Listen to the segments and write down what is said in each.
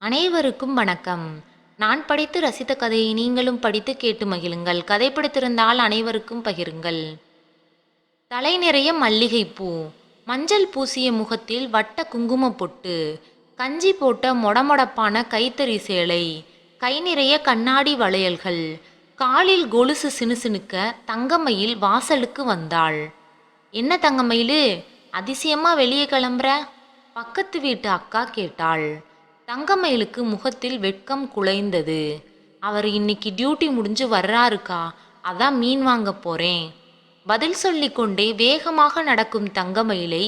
அனைவருக்கும் வணக்கம். நான் படித்து ரசித்த கதையை நீங்களும் படித்து கேட்டு மகிழுங்கள். கதை படித்திருந்தால் அனைவருக்கும் பகிருங்கள். தலை நிறைய மல்லிகைப்பூ. மஞ்சள் பூசிய முகத்தில் வட்ட குங்கும பொட்டு. கஞ்சி போட்ட மொடமொடப்பான கைத்தறி சேலை. கை நிறைய கண்ணாடி வளையல்கள். காலில் கொலுசு சினுசினுக்க தங்கமயில் வாசலுக்கு வந்தாள். என்ன தங்கமயிலு? அதிசயமா வெளியே கிளம்புற? பக்கத்து வீட்டு அக்கா கேட்டாள். தங்கமயிலுக்கு முகத்தில் வெட்கம் குலைந்தது. அவர் இன்னைக்கு டியூட்டி முடிஞ்சு வர்றாருக்கா? அதான் மீன் வாங்க போறேன். பதில் சொல்லிக்கொண்டே வேகமாக நடக்கும் தங்கமயிலை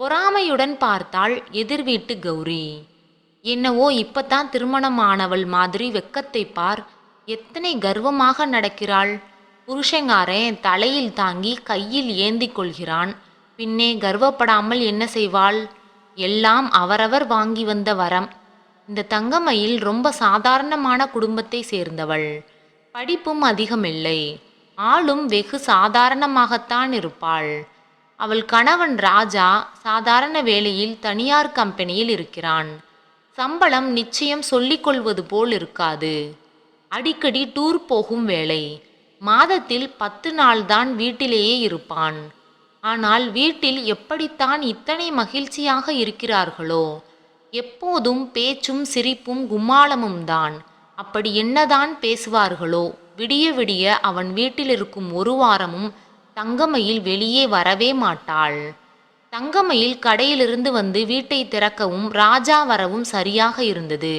பொறாமையுடன் பார்த்தாள் எதிர் வீட்டு கௌரி. என்னவோ இப்பத்தான் திருமணம் ஆனவள் மாதிரி வெக்கத்தை பார். எத்தனை கர்வமாக நடக்கிறாள். புருஷங்காரன் தலையில் தாங்கி கையில் ஏந்தி கொள்கிறான். பின்னே கர்வப்படாமல் என்ன செய்வாள்? எல்லாம் அவரவர் வாங்கி வந்த வரம். இந்த தங்கமயில் ரொம்ப சாதாரணமான குடும்பத்தை சேர்ந்தவள். படிப்பும் அதிகமில்லை. ஆளும் வெகு சாதாரணமாகத்தான் இருப்பாள். அவள் கணவன் ராஜா சாதாரண வேலையில் தனியார் கம்பெனியில் இருக்கிறான். சம்பளம் நிச்சயம் சொல்லிக்கொள்வது போல் இருக்காது. அடிக்கடி டூர் போகும் வேலை மாதத்தில் பத்து நாள்தான் வீட்டிலேயே இருப்பான். ஆனால் வீட்டில் எப்படித்தான் இத்தனை மகிழ்ச்சியாக இருக்கிறார்களோ எப்போதும் பேச்சும் சிரிப்பும் கும்மாளமும் தான். அப்படி என்னதான் பேசுவார்களோ விடிய விடிய அவன் வீட்டில் இருக்கும் ஒரு வாரமும் தங்கமயில் வெளியே வரவே மாட்டாள். தங்கமயில் கடையிலிருந்து வந்து வீட்டை திறக்கவும் ராஜா வரவும் சரியாக இருந்தது.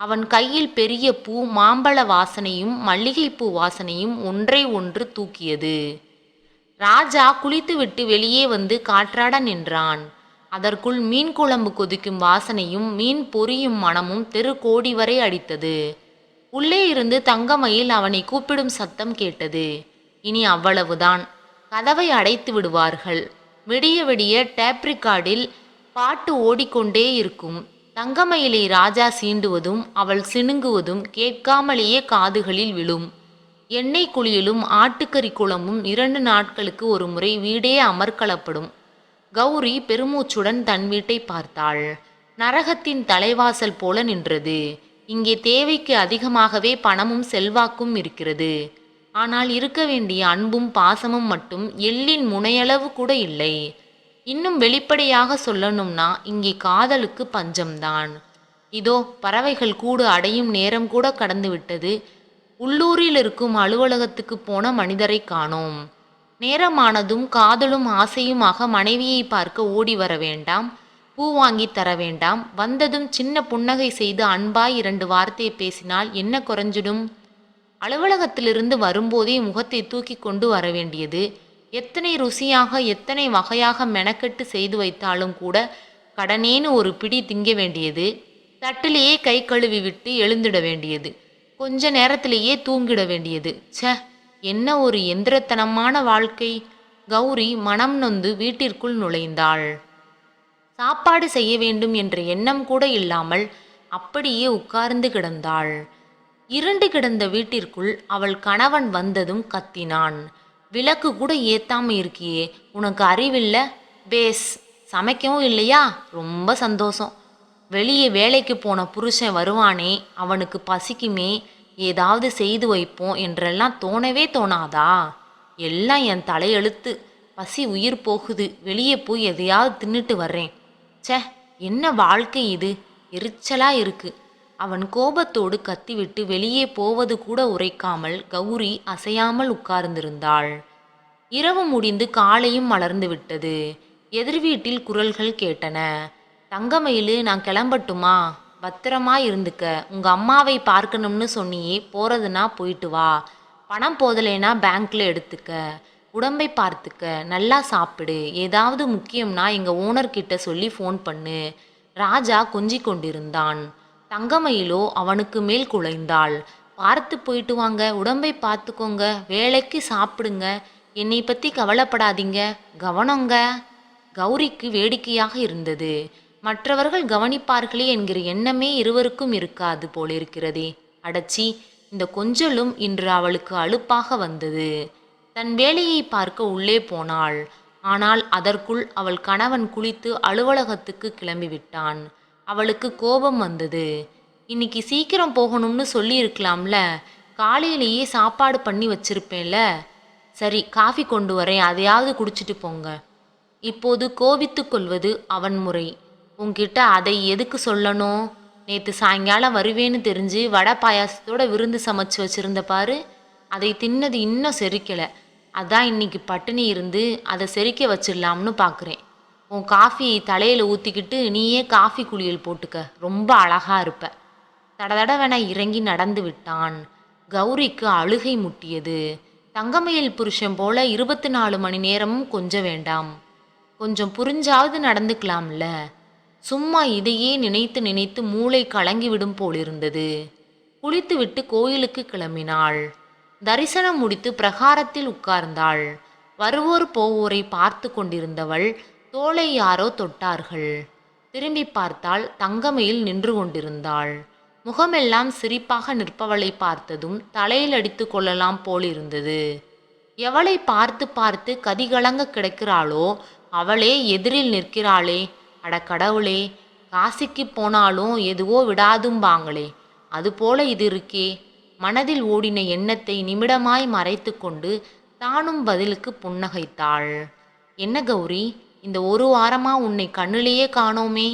அவன் கையில் பெரிய பூ மாம்பழ வாசனையும் மல்லிகைப்பூ வாசனையும் ஒன்றை ஒன்று தூக்கியது. ராஜா குளித்துவிட்டு வெளியே வந்து காற்றாட நின்றான். அதற்குள் மீன் குழம்பு கொதிக்கும் வாசனையும் மீன் பொரியும் மணமும் தெரு கோடி வரை அடித்தது. உள்ளே இருந்து தங்கமயில் அவனை கூப்பிடும் சத்தம் கேட்டது. இனி அவ்வளவுதான். கதவை அடைத்து விடுவார்கள். விடிய விடிய டேப்ரிகார்டில் பாட்டு ஓடிக்கொண்டே இருக்கும். தங்கமயிலை ராஜா சீண்டுவதும் அவள் சினுங்குவதும் கேட்காமலேயே காதுகளில் விழும். எண்ணெய் குளியலும் ஆட்டுக்கறி குழம்பும் இரண்டு நாட்களுக்கு ஒரு முறை வீடே அமர்க்களப்படும் கௌரி பெருமூச்சுடன் தன் வீட்டை பார்த்தாள். நரகத்தின் தலைவாசல் போல நின்றது. இங்கே தேவைக்கு அதிகமாகவே பணமும் செல்வாக்கும் இருக்கிறது. ஆனால் இருக்க வேண்டிய அன்பும் பாசமும் மட்டும் எள்ளின் முனையளவு கூட இல்லை. இன்னும் வெளிப்படையாக சொல்லணும்னா இங்கே காதலுக்கு பஞ்சம்தான். இதோ பறவைகள் கூடு அடையும் நேரம் கூட கடந்து விட்டது உள்ளூரில் இருக்கும் அலுவலகத்துக்கு போன மனிதரை காணோம். நேரமானதும் காதலும் ஆசையுமாக மனைவியை பார்க்க ஓடி வர வேண்டாம். பூ வாங்கி தர வேண்டாம். வந்ததும் சின்ன புன்னகை செய்து அன்பாய் இரண்டு வார்த்தை பேசினால் என்ன குறைஞ்சிடும்? அலுவலகத்திலிருந்து வரும்போதே முகத்தை தூக்கி கொண்டு வர வேண்டியது. எத்தனை ருசியாக எத்தனை வகையாக மெனக்கெட்டு செய்து வைத்தாலும் கூட கடனேன்னு ஒரு பிடி திங்க வேண்டியது. தட்டிலேயே கை கழுவி விட்டு எழுந்திட வேண்டியது. கொஞ்ச நேரத்திலேயே தூங்கிட வேண்டியது. ச்சே! என்ன ஒரு எந்திரத்தனமான வாழ்க்கை? கௌரி மனம் நொந்து வீட்டிற்குள் நுழைந்தாள். சாப்பாடு செய்ய வேண்டும் என்ற எண்ணம் கூட இல்லாமல் அப்படியே உட்கார்ந்து கிடந்தாள். இருண்டு கிடந்த வீட்டிற்குள் அவள் கணவன் வந்ததும் கத்தினான். விளக்கு கூட ஏத்தாம இருக்கியே உனக்கு அறிவில்ல? பேஸ் சமைக்கவும் இல்லையா? ரொம்ப சந்தோஷம். வெளியே வேலைக்கு போன புருஷன் வருவானே அவனுக்கு பசிக்குமே ஏதாவது செய்து வைப்போம் என்றெல்லாம் தோணவே தோணாதா? எல்லாம் என் தலையெழுத்து. பசி உயிர் போகுது. வெளியே போய் எதையாவது தின்னுட்டு வர்றேன். சே என்ன வாழ்க்கை இது? எரிச்சலா இருக்கு. அவன் கோபத்தோடு கத்திவிட்டு வெளியே போவது கூட உரைக்காமல் கௌரி அசையாமல் உட்கார்ந்திருந்தாள். இரவு முடிந்து காலையும் மலர்ந்து விட்டது. எதிர் வீட்டில் குரல்கள் கேட்டன. தங்கமயிலு நான் கிளம்பட்டுமா? பத்திரமா இருந்துக்க. உங்க அம்மாவை பார்க்கணும்னு சொன்னியே போறதுனா போயிட்டு வா. பணம் போதலைனா பேங்க்ல எடுத்துக்க. உடம்பை பார்த்துக்க. நல்லா சாப்பிடு. ஏதாவது முக்கியம்னா எங்க ஓனர்கிட்ட சொல்லி ஃபோன் பண்ணு. ராஜா கொஞ்சி கொண்டிருந்தான். தங்கமயிலோ அவனுக்கு மேல் குலைந்தாள் பார்த்து போயிட்டு வாங்க. உடம்பை பார்த்துக்கோங்க. வேலைக்கு சாப்பிடுங்க. என்னை பத்தி கவலைப்படாதீங்க. கவனங்க. கௌரிக்கு வேடிக்கையாக இருந்தது. மற்றவர்கள் கவனிப்பார்களே என்கிற எண்ணமே இருவருக்கும் இருக்காது போலிருக்கிறதே. அடச்சி இந்த கொஞ்சலும் இன்று அவளுக்கு அலுப்பாக வந்தது. தன் வேலையை பார்க்க உள்ளே போனாள். ஆனால் அதற்குள் அவள் கணவன் குளித்து அலுவலகத்துக்கு கிளம்பிவிட்டான் அவளுக்கு கோபம் வந்தது. இன்னைக்கு சீக்கிரம் போகணும்னு சொல்லியிருக்கலாம்ல. காலையிலேயே சாப்பாடு பண்ணி வச்சிருப்பேன்ல. சரி காஃபி கொண்டு வரேன். அதையாவது குடிச்சிட்டு போங்க. இப்போது கோபித்து கொள்வது அவன் முறை. உன்கிட்ட அதை எதுக்கு சொல்லணும்? நேற்று சாயங்காலம் வருவேன்னு தெரிஞ்சு வடை பாயாசத்தோட விருந்து சமைச்சு வச்சிருந்த பாரு அதை தின்னது இன்னும் செரிக்கல. அதான் இன்னைக்கு பட்டினி இருந்து அதை செரிக்க வச்சிடலாம்னு பார்க்குறேன் உன் காஃபியை தலையில் ஊற்றிக்கிட்டு நீயே காஃபி குளியல் போட்டுக்க. ரொம்ப அழகா இருப்ப. தடதடவென இறங்கி நடந்து விட்டான். கௌரிக்கு அழுகை முட்டியது. தங்கமயில் புருஷன் போல இருபத்தி நாலு மணி நேரமும் கொஞ்சம் வேண்டாம். கொஞ்சம் புரிஞ்சாவது நடந்துக்கலாம்ல. சும்மா இதையே நினைத்து நினைத்து மூளை கலங்கிவிடும் போலிருந்தது. குளித்துவிட்டு கோயிலுக்கு கிளம்பினாள். தரிசனம் முடித்து பிரகாரத்தில் உட்கார்ந்தாள். வருவோர் போவோரை பார்த்து கொண்டிருந்தவள் தோளை யாரோ தொட்டார்கள். திரும்பி பார்த்தால் தங்கமையில் நின்று கொண்டிருந்தாள். முகமெல்லாம் சிரிப்பாக நிற்பவளை பார்த்ததும் தலையில் அடித்து கொள்ளலாம் போலிருந்தது. எவளை பார்த்து பார்த்து கதிகலங்க கிடக்கிறாளோ அவளே எதிரில் நிற்கிறாளே அட கடவுளே காசிக்கு போனாலும் எதுவோ விடாதும்பாங்களே அதுபோல இது இருக்கே. மனதில் ஓடின எண்ணத்தை நிமிடமாய் மறைத்து கொண்டு தானும் பதிலுக்கு புன்னகைத்தாள். என்ன கௌரி இந்த ஒரு வாரமா உன்னை கண்ணிலேயே காணோமே?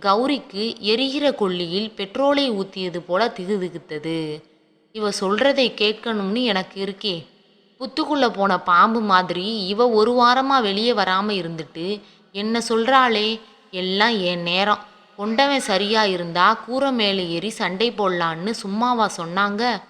கௌரிக்கு எரிகிற கொள்ளியில் பெட்ரோலை ஊத்தியது போல திகுதிகுத்தது. இவ சொல்றதை கேட்கணும்னு எனக்கு இருக்கே. புத்துக்குள்ள போன பாம்பு மாதிரி இவ ஒரு வாரமா வெளியே வராம இருந்துட்டு என்ன சொல்றாளே? எல்லாம் என் நேரம். கொண்டவன் சரியா இருந்தா கூரை மேலே ஏறி சண்டை போடலான்னு சும்மாவா சொன்னாங்க?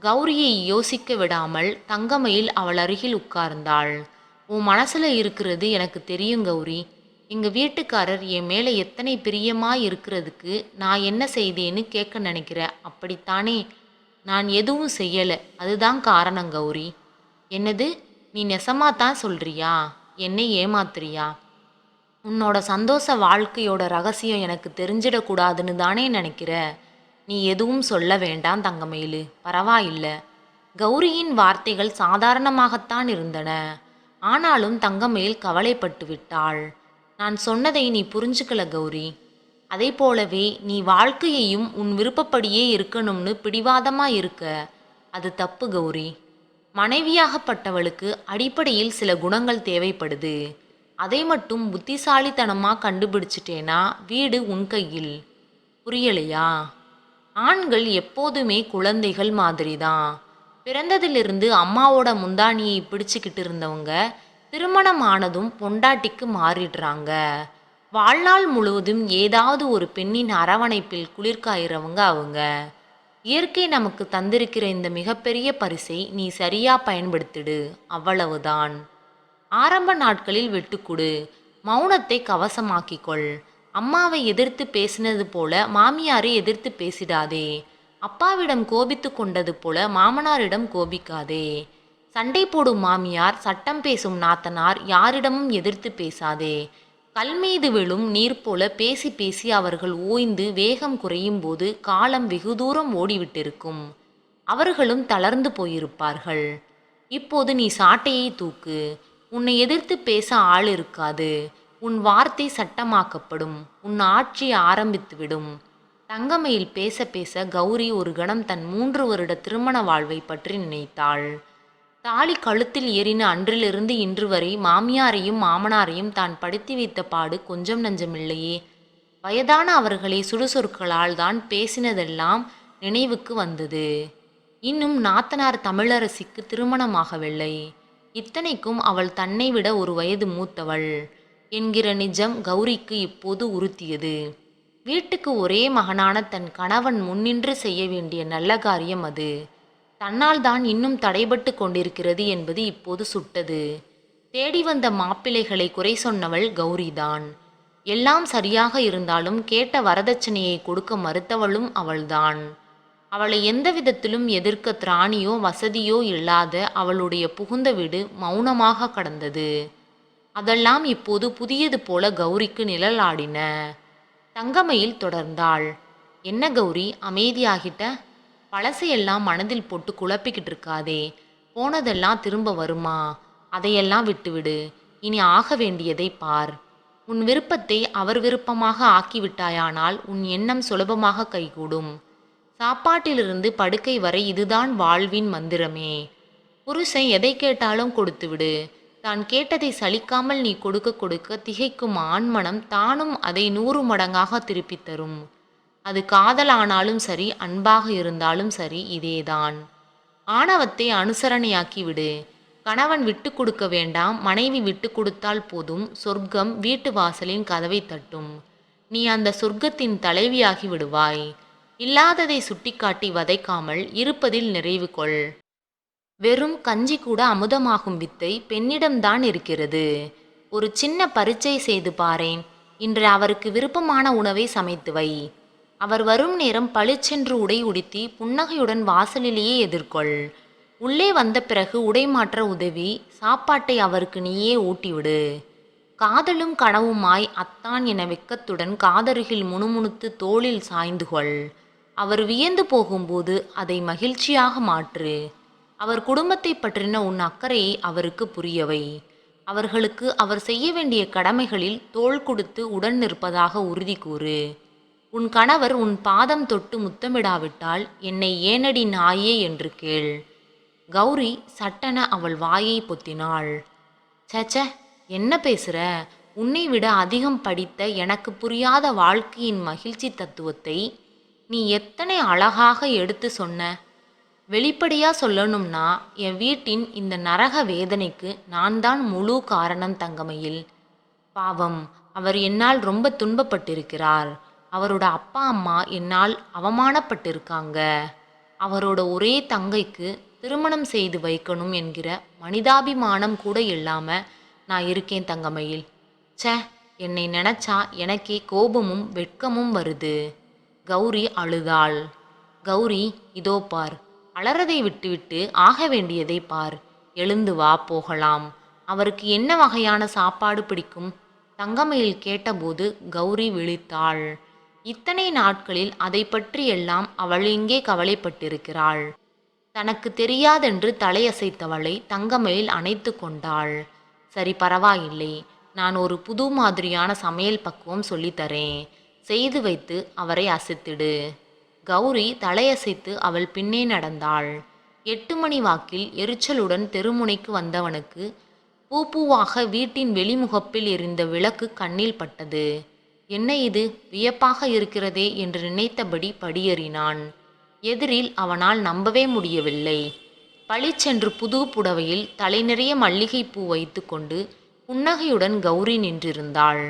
கௌரியை யோசிக்க விடாமல் தங்கமையில் அவள் அருகில் உட்கார்ந்தாள். உன் மனசுல இருக்கிறது எனக்கு தெரியும் கௌரி. எங்க வீட்டுக்காரர் என் மேலே எத்தனை பிரியமா இருக்கிறதுக்கு நான் என்ன செய்தேன்னு கேட்க நினைக்கிற. அப்படித்தானே? நான் எதுவும் செய்யலை. அதுதான் காரணம் கௌரி. என்னது? நீ நெசமா தான் சொல்றியா? என்னை ஏமாத்துறியா? உன்னோட சந்தோஷ வாழ்க்கையோட ரகசியம் எனக்கு தெரிஞ்சிடக்கூடாதுன்னு தானே நினைக்கிற? நீ எதுவும் சொல்ல வேண்டாம் தங்கமயிலு. பரவாயில்ல. கௌரியின் வார்த்தைகள் சாதாரணமாகத்தான் இருந்தன. ஆனாலும் தங்கமயில் கவலைப்பட்டு விட்டாள். நான் சொன்னதை நீ புரிஞ்சுக்கல கௌரி. அதே போலவே நீ வாழ்க்கையையும் உன் விருப்பப்படியே இருக்கணும்னு பிடிவாதமாக இருக்க. அது தப்பு கௌரி. மனைவியாகப்பட்டவளுக்கு அடிப்படையில் சில குணங்கள் தேவைப்படுது. அதை மட்டும் புத்திசாலித்தனமாக கண்டுபிடிச்சிட்டேனா? வீடு உன் கையில். புரியலையா? ஆண்கள் எப்போதுமே குழந்தைகள் மாதிரி தான் பிறந்ததிலிருந்து அம்மாவோட முந்தானியை பிடிச்சிக்கிட்டு இருந்தவங்க திருமணம் ஆனதும் பொண்டாட்டிக்கு மாறிடுறாங்க. வாழ்நாள் முழுவதும் ஏதாவது ஒரு பெண்ணின் அரவணைப்பில் குளிர்காயிறவங்க அவங்க. இயற்கை நமக்கு தந்திருக்கிற இந்த மிகப்பெரிய பரிசை நீ சரியா பயன்படுத்திடு. அவ்வளவுதான். ஆரம்ப நாட்களில் வெட்டுக்குடு. மௌனத்தை கவசமாக்கிக்கொள். அம்மாவை எதிர்த்து பேசினது போல மாமியாரை எதிர்த்து பேசிடாதே. அப்பாவிடம் கோபித்து கொண்டது போல மாமனாரிடம் கோபிக்காதே. சண்டை போடும் மாமியார் சட்டம் பேசும் நாத்தனார் யாரிடமும் எதிர்த்து பேசாதே. கல் மீது விழும் நீர் போல பேசி பேசி அவர்கள் ஓய்ந்து வேகம் குறையும் போது காலம் வெகு தூரம் ஓடிவிட்டிருக்கும். அவர்களும் தளர்ந்து போயிருப்பார்கள். இப்போது நீ சாட்டையை தூக்கு. உன்னை எதிர்த்து பேச ஆள் இருக்காது. உன் வார்த்தை சட்டமாக்கப்படும். உன் ஆட்சி ஆரம்பித்துவிடும். தங்கமையில் பேச பேச கௌரி ஒரு கணம் தன் மூன்று வருட திருமண வாழ்வை பற்றி நினைத்தாள். தாலி கழுத்தில் ஏறின அன்றிலிருந்து இன்று வரை மாமியாரையும் மாமனாரையும் தான் படுத்தி வைத்த பாடு கொஞ்சம் நஞ்சமில்லையே. வயதான அவர்களை சுடுசொற்களால் தான் பேசினதெல்லாம் நினைவுக்கு வந்தது. இன்னும் நாத்தனார் தமிழரசிக்கு திருமணமாகவில்லை. இத்தனைக்கும் அவள் தன்னை விட ஒரு வயது மூத்தவள் என்கிற நிஜம் கௌரிக்கு இப்போது உறுத்தியது. வீட்டுக்கு ஒரே மகனான தன் கணவன் முன்னின்று செய்ய வேண்டிய நல்ல காரியம் அது. தன்னால் தான் இன்னும் தடைபட்டு கொண்டிருக்கிறது என்பது இப்போது சுட்டது. தேடி வந்த மாப்பிள்ளைகளை குறை சொன்னவள் கௌரிதான். எல்லாம் சரியாக இருந்தாலும் கேட்ட வரதட்சணையை கொடுக்க மறுத்தவளும் அவள்தான். அவளை எந்த விதத்திலும் எதிர்க்க திராணியோ வசதியோ இல்லாத அவளுடைய புகுந்த வீடு மௌனமாக கடந்தது. அதெல்லாம் இப்போது புதியது போல கௌரிக்கு நிழலாடின. தங்கமையில் தொடர்ந்தாள். என்ன கௌரி அமைதியாகிட்ட? பழசையெல்லாம் மனதில் போட்டு குழப்பிக்கிட்டு இருக்காதே. போனதெல்லாம் திரும்ப வருமா? அதையெல்லாம் விட்டுவிடு. இனி ஆக வேண்டியதை பார். உன் விருப்பத்தை அவர் விருப்பமாக ஆக்கிவிட்டாயானால் உன் எண்ணம் சுலபமாக கைகூடும். சாப்பாட்டிலிருந்து படுக்கை வரை இதுதான் வாழ்வின் மந்திரமே. புருஷன் எதை கேட்டாலும் கொடுத்துவிடு. தான் கேட்டதை சலிக்காமல் நீ கொடுக்க கொடுக்க திகைக்கும் ஆண்மனம் தானும் அதை நூறு மடங்காக திருப்பித் தரும். அது காதலானாலும் சரி அன்பாக இருந்தாலும் சரி இதேதான். ஆணவத்தை அனுசரணையாக்கி விடு கணவன் விட்டு கொடுக்க வேண்டாம் மனைவி விட்டு கொடுத்தால் போதும் சொர்க்கம் வீட்டு வாசலின் கதவை தட்டும். நீ அந்த சொர்க்கத்தின் தலைவியாகி விடுவாய். இல்லாததை சுட்டிக்காட்டி வதைக்காமல் இருப்பதில் நிறைவு கொள். வெறும் கஞ்சி கூட அமுதமாகும் வித்தை பெண்ணிடம்தான் இருக்கிறது. ஒரு சின்ன பரீட்சை செய்து பாரேன். இன்று அவருக்கு விருப்பமான உணவை சமைத்து வை. அவர் வரும் நேரம் பளிச்சென்று உடை உடுத்தி புன்னகையுடன் வாசலிலேயே எதிர்கொள். உள்ளே வந்த பிறகு உடை மாற்ற உதவி சாப்பாட்டை அவருக்கு நீயே ஊட்டிவிடு. காதலும் கனவுமாய் அத்தான் என வெக்கத்துடன் காதருகில் முணுமுணுத்து தோளில் சாய்ந்து கொள். அவர் வியந்து போகும்போது அதை மகிழ்ச்சியாக மாற்று. அவர் குடும்பத்தை பற்றின உன் அக்கறையை அவருக்கு புரியவை. அவர்களுக்கு அவர் செய்ய வேண்டிய கடமைகளில் தோள் கொடுத்து உடன் நிற்பதாக உறுதி கூறு. உன் கணவர் உன் பாதம் தொட்டு முத்தமிடாவிட்டால் என்னை ஏனடி நாயே என்று கேள். கௌரி சட்டென அவள் வாயை பொத்தினாள். சச்ச என்ன பேசுற? உன்னை விட அதிகம் படித்த எனக்கு புரியாத வாழ்க்கையின் மகிழ்ச்சி தத்துவத்தை நீ எத்தனை அழகாக எடுத்து சொன்ன? வெளிப்படையாக சொல்லணும்னா என் வீட்டின் இந்த நரக வேதனைக்கு நான் தான் முழு காரணம் தங்கமையில். பாவம் அவர் என்னால் ரொம்ப துன்பப்பட்டிருக்கிறார். அவரோட அப்பா அம்மா என்னால் அவமானப்பட்டிருக்காங்க. அவரோட ஒரே தங்கைக்கு திருமணம் செய்து வைக்கணும் என்கிற மனிதாபிமானம் கூட இல்லாமல் நான் இருக்கேன் தங்கமையில். ச்சே என்னை நினச்சா எனக்கே கோபமும் வெட்கமும் வருது. கௌரி அழுதாள். கௌரி இதோ பார். அலறதை விட்டுவிட்டு ஆக வேண்டியதை பார். எழுந்து வா போகலாம். அவருக்கு என்ன வகையான சாப்பாடு பிடிக்கும்? தங்கமயில் கேட்டபோது கௌரி விழித்தாள். இத்தனை நாட்களில் அதை பற்றியெல்லாம் அவள் எங்கே கவலைப்பட்டிருக்கிறாள். தனக்கு தெரியாதென்று தலையசைத்தவளை தங்கமயில் அணைத்து கொண்டாள். சரி பரவாயில்லை. நான் ஒரு புது மாதிரியான சமையல் பக்குவம் சொல்லித்தரேன் செய்து வைத்து அவரை அசைத்திடு. கௌரி தலையசைத்து அவள் பின்னே நடந்தாள். எட்டு மணி வாக்கில் எரிச்சலுடன் தெருமுனைக்கு வந்தவனுக்கு பூ பூவாக வீட்டின் வெளிமுகப்பில் எரிந்த விளக்கு கண்ணில் பட்டது. என்ன இது? வியப்பாக இருக்கிறதே? என்று நினைத்தபடி படியேறினான். எதிரில் அவனால் நம்பவே முடியவில்லை. பளிச்சென்று புது புடவையில் தலை நிறைய மல்லிகைப்பூ வைத்துக்கொண்டு புன்னகையுடன் கௌரி நின்றிருந்தாள்.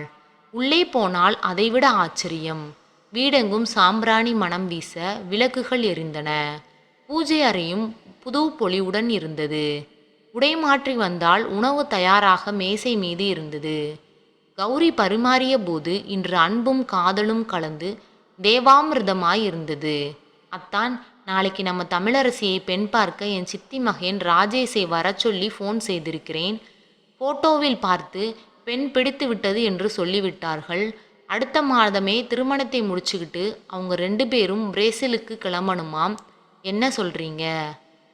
உள்ளே போனால் அதைவிட ஆச்சரியம். வீடெங்கும் சாம்பிராணி மணம் வீச விளக்குகள் எரிந்தன. பூஜை அறையும் புது பொலிவுடன் இருந்தது. உடை மாற்றி வந்தால் உணவு தயாராக மேசை மீது இருந்தது. கௌரி பரிமாறிய போது இன்று அன்பும் காதலும் கலந்து தேவாமிர்தமாய் இருந்தது. அத்தான் நாளைக்கு நம்ம தமிழரசியை பெண் பார்க்க என் சித்தி மகன் ராஜேஷை வர சொல்லி ஃபோன் செய்திருக்கிறேன். போட்டோவில் பார்த்து பெண் பிடித்து விட்டது என்று சொல்லிவிட்டார்கள். அடுத்த மாதமே திருமணத்தை முடிச்சுக்கிட்டு அவங்க ரெண்டு பேரும் பிரேசிலுக்கு கிளம்பணுமாம். என்ன சொல்றீங்க?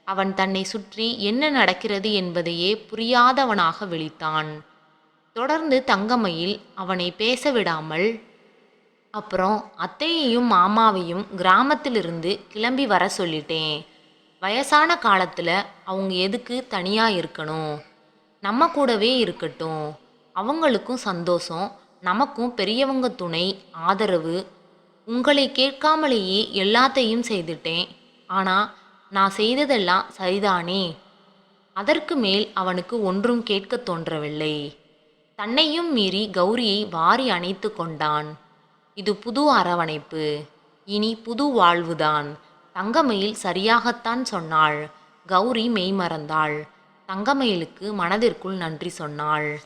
அவன் தன்னை சுற்றி என்ன நடக்கிறது என்பதையே புரியாதவனாக விழித்தான். தொடர்ந்து தங்கமையில் அவனை பேச விடாமல் அப்புறம் அத்தையையும் மாமாவையும் கிராமத்திலிருந்து கிளம்பி வர சொல்லிட்டேன். வயசான காலத்தில் அவங்க எதுக்கு தனியாக இருக்கணும்? நம்ம கூடவே இருக்கட்டும். அவங்களுக்கும் சந்தோஷம் நமக்கும் பெரியவங்க துணை ஆதரவு. உங்களை கேட்காமலேயே எல்லாத்தையும் செய்துட்டேன். ஆனால் நான் செய்ததெல்லாம் சரிதானே? அதற்கு மேல் அவனுக்கு ஒன்றும் கேட்கத் தோன்றவில்லை. தன்னையும் மீறி கௌரியை வாரி அணைத்து கொண்டான். இது புது அரவணைப்பு. இனி புது வாழ்வுதான். தங்கமயில் சரியாகத்தான் சொன்னாள். கௌரி மெய்மறந்தாள். தங்கமயிலுக்கு மனதிற்குள் நன்றி சொன்னாள்.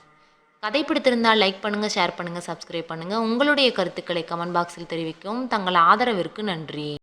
கதை பிடித்திருந்தால் லைக் பண்ணுங்கள் ஷேர் பண்ணுங்கள் சப்ஸ்கிரைப் பண்ணுங்கள் உங்களுடைய கருத்துக்களை கமெண்ட் பாக்ஸில் தெரிவிக்கவும் தங்கள் ஆதரவிற்கு நன்றி.